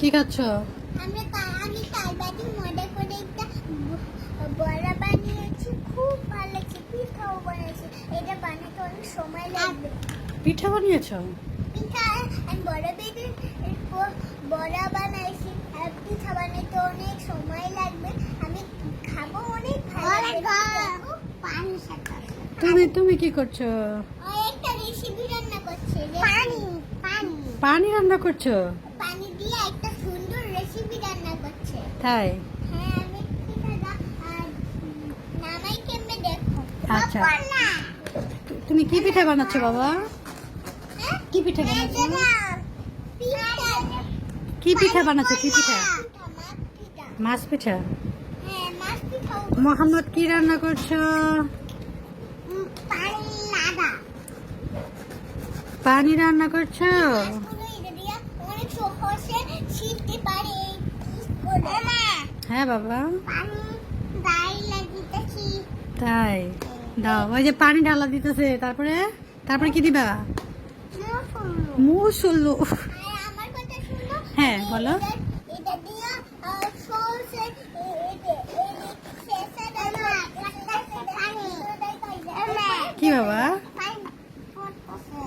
কি খাচ্ছ? আমি মজা করে একটা বড়া বানিয়েছি খুব ভালো লাগছে পিঠাও বানিয়েছি। এটা বানাতে অনেক সময় লাগবে। পিঠা বানিয়েছ? পিঠা আমি বড় বেবি বড়া বানাইছি। আর পিঠা বানাতে অনেক সময় লাগবে। আমি খাব অনেক ভালো লাগবে। পানি তুমি তুমি কি করছ? একটা রেসিপি রান্না করছে পানি পানি। পানি রান্না করছ? পানি দিয়ে তাই আচ্ছা। তুমি কি পিঠা বানাচ্ছ বাবা? কি পিঠা বানাচ্ছ? কি পিঠা বানাচ্ছ? কি পিঠা? মাছ পিঠা? মোহাম্মদ কি রান্না করছ? পানি রান্না করছ? হ্যাঁ বাবা। তাই। দাও, ওই যে পানি ঢালা দিতেছে, তারপরে? তারপরে কি দিবা? মুসল্লু। হ্যাঁ বলো। কি বাবা?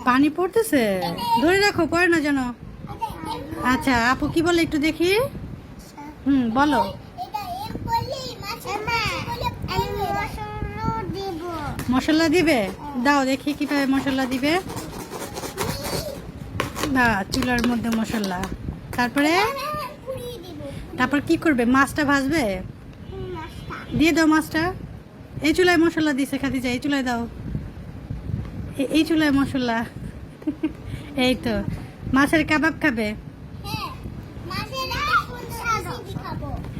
পানি পড়তেছে? ধরে রাখো, পড়ে না যেন। আচ্ছা আপু কি বলে একটু দেখি? হুম, বলো। মশলা দিবে? দাও, দেখি কীভাবে মশলা দিবে। না চুলার মধ্যে মশলা। তারপরে? তারপর কি করবে? মাছটা ভাজবে? দিয়ে দাও মাছটা। এই চুলায় মশলা দিছে খাদি যায় এই চুলায় দাও। এই চুলায় মশলা। এই তো। মাছের কাবাব খাবে?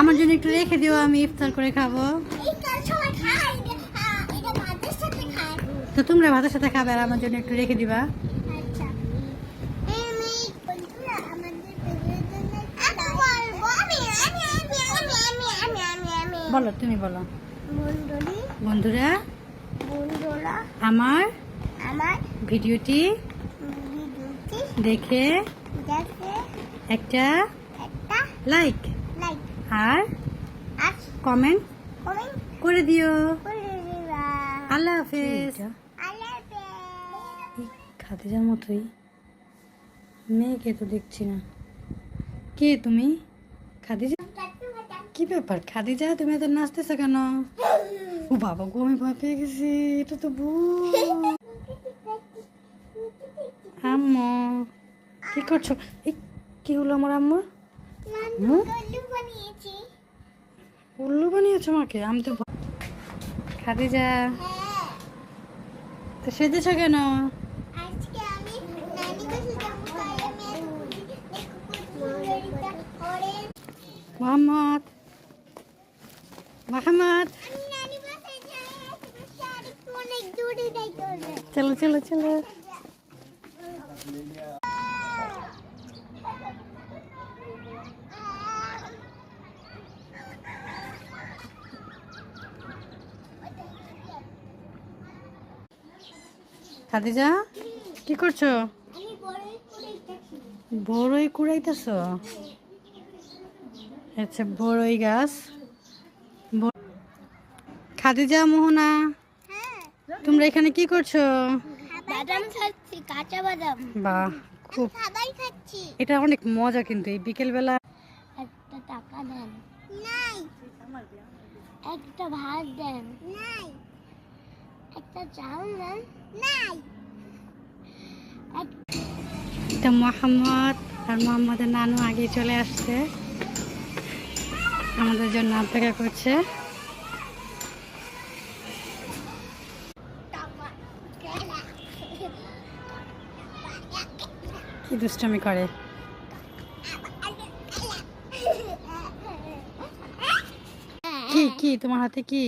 আমার জন্য একটু রেখে দিও আমি ইফতার করে খাব। তো তোমরা ভাতের সাথে খাবে আর আমার জন্য একটু রেখে দিবা। বলো তুমি বলো। বন্ধুরা আমার ভিডিওটি দেখে একটা লাইক আর কমেন্ট কমেন্ট করে দিও। আল্লাহ হাফেজ। খাদিজার মতোই। মেয়েকে তো দেখছি না। কে তুমি? খাদিজা? কি ব্যাপার? খাদিজা তুমি এত নাচতেছো কেন? ও বাবা গো আমি ভয় পেয়ে গেছি। এটা তো ভূত আম্মু কি করছ? এই কি হলো আমার আম্মুর? বানিয়েছি উল্লু বানিয়েছো। মাকে? আমি তো খাদিজা। তো সেজেছ কেন? মোহাম্মদ। মোহাম্মদ। চলো চলো চলো। খাদিজা কি করছ? আমি বড়ই কুড়াইতেছ? আচ্ছা বড়ই গাছ। খাদিজা মোহনা হ্যাঁ তোমরা এখানে কি করছ? বাদাম খাচ্ছি কাঁচা বাদাম। বাহ খুব খাচ্ছি। এটা অনেক মজা কিন্তু এই বিকেলবেলা একটা টাকা দেন। নাই। একটা ভাত দেন। নাই। মোহাম্মদ আর মোহাম্মদের নানু আগে চলে আসছে। আমাদের জন্য অপেক্ষা করছে। কি দুষ্টামি করে? কি কি? তোমার হাতে কি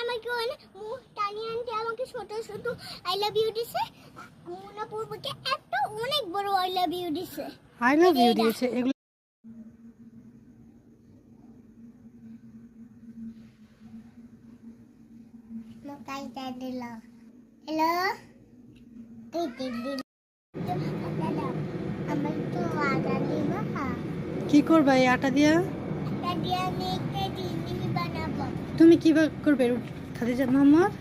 আমাকে অনেক মুখ টানিয়ে আনতে আমাকে ছোট ছোট আই লাভ ইউ দিছে। মুনা পূর্বকে একটা অনেক বড় আই লাভ ইউ দিছে। আই লাভ ইউ দিয়েছে এগুলো মকাই দিল। হ্যালো আমার তো আদা দিব কি করবা এই আটা দিয়া? একটা দিয়ে আমি একটা জিনিস বানাবো। তুমি কি করবে খাদিজা মোহাম্মদ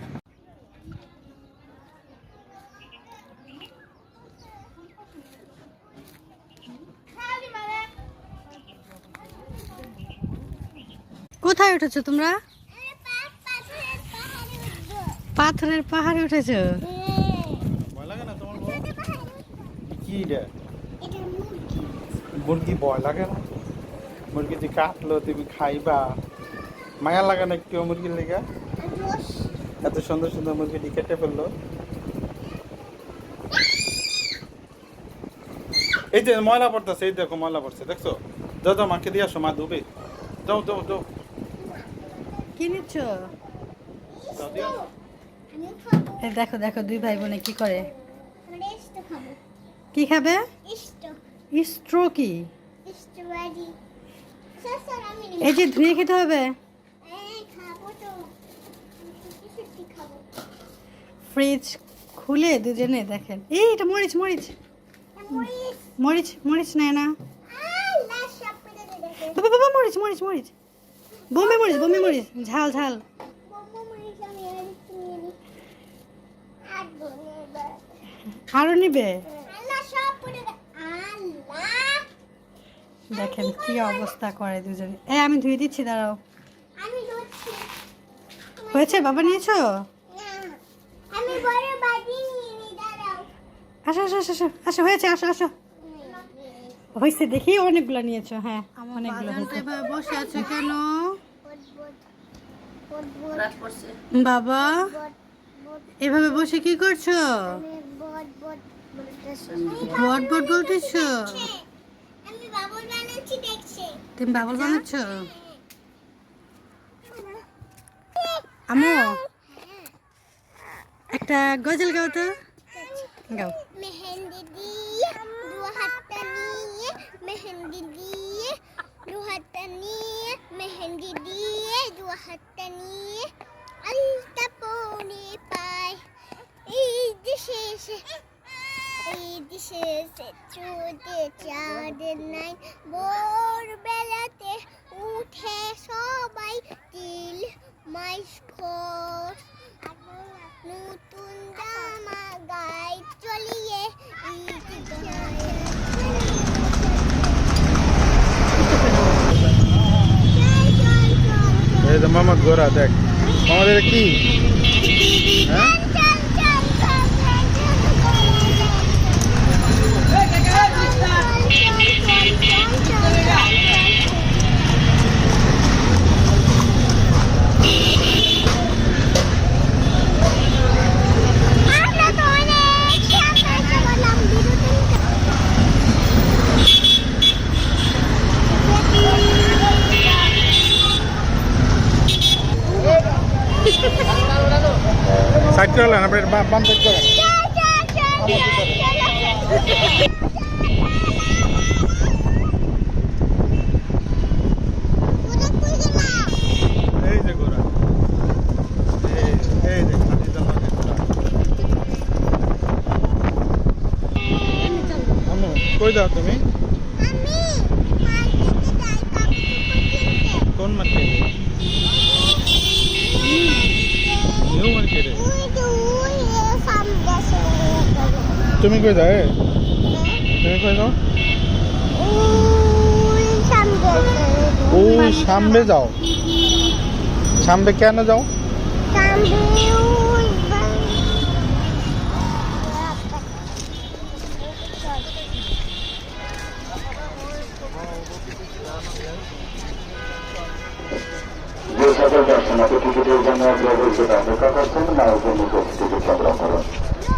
কোথায় উঠেছো তোমরা? পাথরের পাহাড়ে উঠেছো? মুরগি মুরগি ভয় লাগে না? মুরগি যে কাটলো, তুমি খাইবা। মায়া লাগে না একটু মুরগির লেগে? এত সুন্দর সুন্দর মুরগিটি কেটে ফেলল। এই যে ময়লা পড়তেছে, এই দেখো ময়লা পড়ছে, দেখছ? যাও, মাকে দিয়ে আসো, মা ধুবে। যাও যাও যাও। কি নিচ্ছ? দেখো দেখো দুই ভাই বোনে কি করে? কি খাবে? ইস্টো স্ট্রো কি? এই যে ধুয়ে খেতে হবে। ফ্রিজ খুলে দুজনে দেখেন। এই এটা মরিচ মরিচ। মরিচ মরিচ নেয় না। বাবা বাবা মরিচ মরিচ মরিচ। বোম্বে মরিচ বোম্বে মরিচ ঝাল ঝাল। আর নিবে? দেখেন কি অবস্থা করে দুজনে। এই আমি ধুয়ে দিচ্ছি দাঁড়াও। হয়েছে? বাবা নিয়েছো? আসো আসো আসো আসো হয়েছে আসো আসো। হয়েছে দেখি অনেকগুলো নিয়েছো হ্যাঁ অনেকগুলো বসে আছে কেন? বাবা এভাবে বসে কি করছ? বট বট বলতেছো? তুমি বাবল বানাচ্ছ? আমো একটা গজল গাও তো। গাও মেহেন্দি দিয়ে দু হাতটা নিয়ে মেহেন্দি দিয়ে দু হাতটা নিয়ে মেহেন্দি দিয়ে দু হাতটা নিয়ে আলতা পরে পায়। এই দেশে এই দেশে চোদে চাঁদের নাই ভোর বেলাতে উঠে সবাই তিল মাইস খোর। নতুন জামা গায়ে চলিয়ে ঈদ গায়ে। চল, চল, চল, চল। এই যে মামা গোরা দেখ। আমাদের কি? সাইড করে হলেন আপনি বা- বাম সাইড করেন? এই যে তুমি আমি মার্কেটে যাই কাপড় কিনতে কোন মার্কেটে নিউ মার্কেটে ওই যে ওই সামনে আছে কই যাও এ? তুমি কই যাও ওই সামনে ওই সামনে যাও সামনে কেন যাও যে সকল দর্শনার্থী টিকিটের জন্য ব্যবহৃত অপেক্ষা করছেন নায়কের নিকট টিকিট সংগ্রহ করুন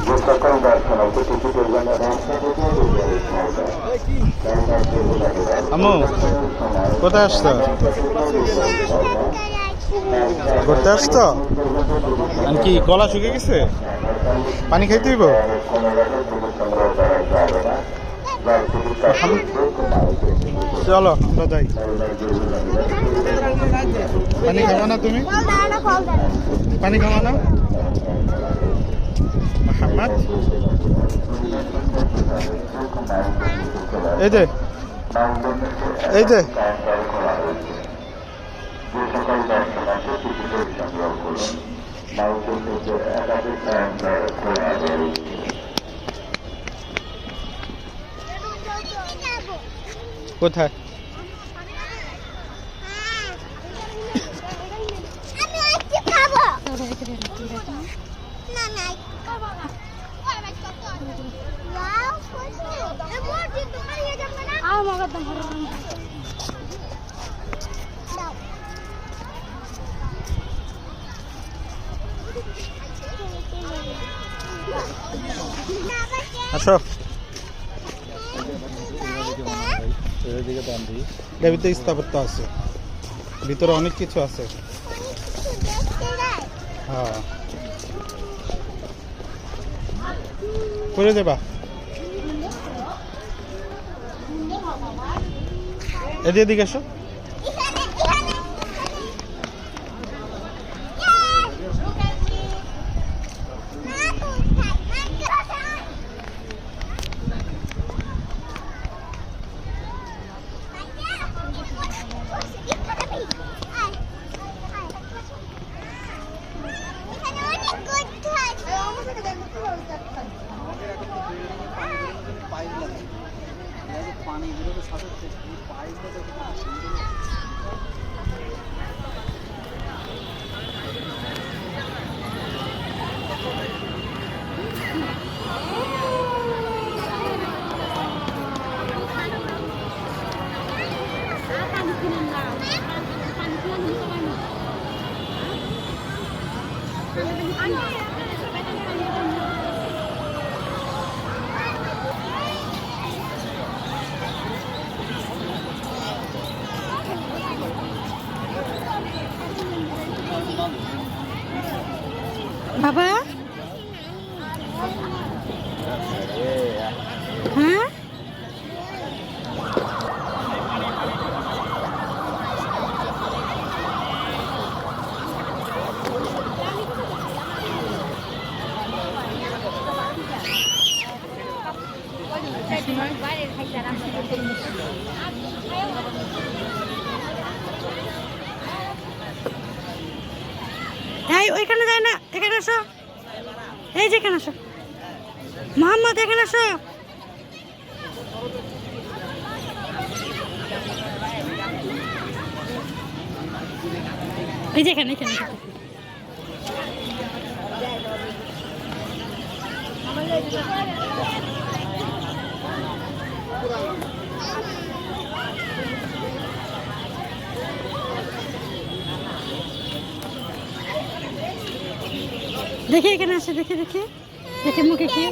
যে সকল দর্শনার্থী টিকিটের জন্য আম্মু, কোথায় আসছো? ঘুরতে আর কি, গলা শুকে গেছে? পানি খাইতে হইব? চলো যাই। পানি খাব না তুমি? পানি খাব না? মোহাম্মদ এই যে এই যে। যে সকল দর্শনার্থী টিকিটের সংগ্রহ করুন নায়কের নিকট একাধিক কাউন্টার খোলা রয়েছে কোথায় আমি আজকে খাব না না ওয়াও খুশি এবার যে তোমার ইয়ে যাবে না আও মগর দম দাও আসো। এর ভিতরে স্থাপত্য আছে। ভিতরে অনেক কিছু আছে। হ্যাঁ। করে দেবা। এদিকে এসো বাবা হ্যাঁ? ওইখানে যায় না এখানে আসো। এই যে এখানে আসো। মোহাম্মদ এখানে আসো। এই যে এখানে এখানে। দেখি এখানে আসে দেখে দেখে। দেখে মুখে কি?